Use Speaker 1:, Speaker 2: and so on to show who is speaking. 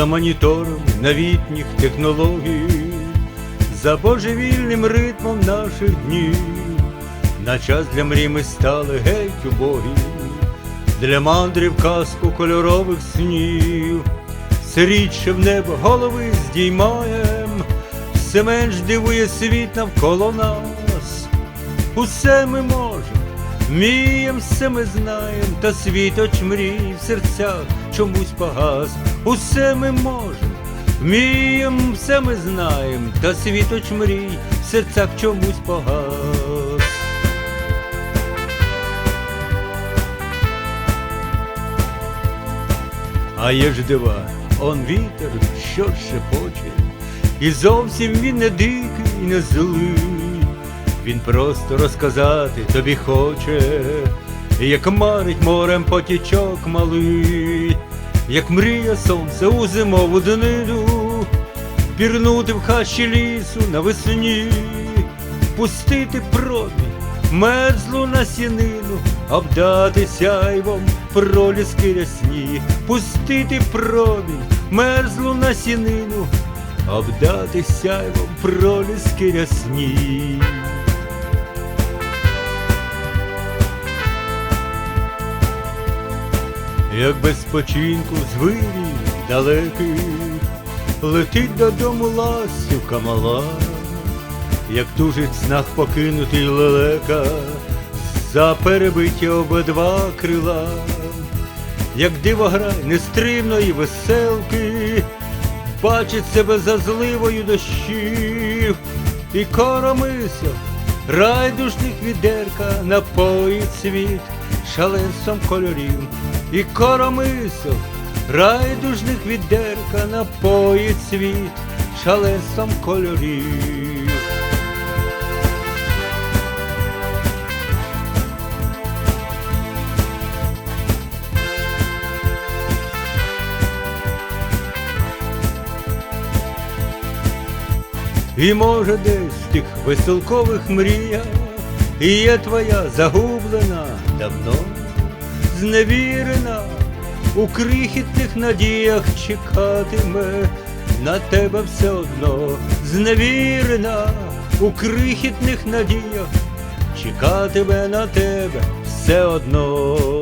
Speaker 1: за монітором новітніх технологій, за божевільним ритмом наших днів, на час для мрій ми стали геть убогі, для мандрів казку кольорових снів, все в небо голови здіймаєм, все менш дивує світ навколо нас, усе ми можемо. Вмієм, все ми знаєм, та світоч мрій в серцях чомусь погас. Усе ми можем, вмієм, все ми знаєм, та світоч мрій в серцях чомусь погас. А є ж дива, он вітер, що шепоче, і зовсім він не дикий, не злий. Він просто розказати тобі хоче, як марить морем потічок малий, як мріє сонце у зимову днину, пірнути в хащі лісу навесні, пустити промінь, мерзлу насінину, обдати сяйвом проліски рясні, пустити промінь, мерзлу насінину, обдати сяйвом проліски рясні. Як без спочинку з вирій далеких летить додому ластівка мала, як тужить снах покинутий лелека, за перебиті обидва крила, як дивограй нестримної веселки, бачить себе за зливою дощів, і коромисел райдушних відерка напоїть світ шаленством кольорів, і коромисел райдужних відерка напоїть світ шаленством кольорів. І може десь в тих веселкових мріях є твоя загублена давно, зневірена, у крихітних надіях чекатиме на тебе все одно, зневірена, у крихітних надіях чекатиме на тебе все одно.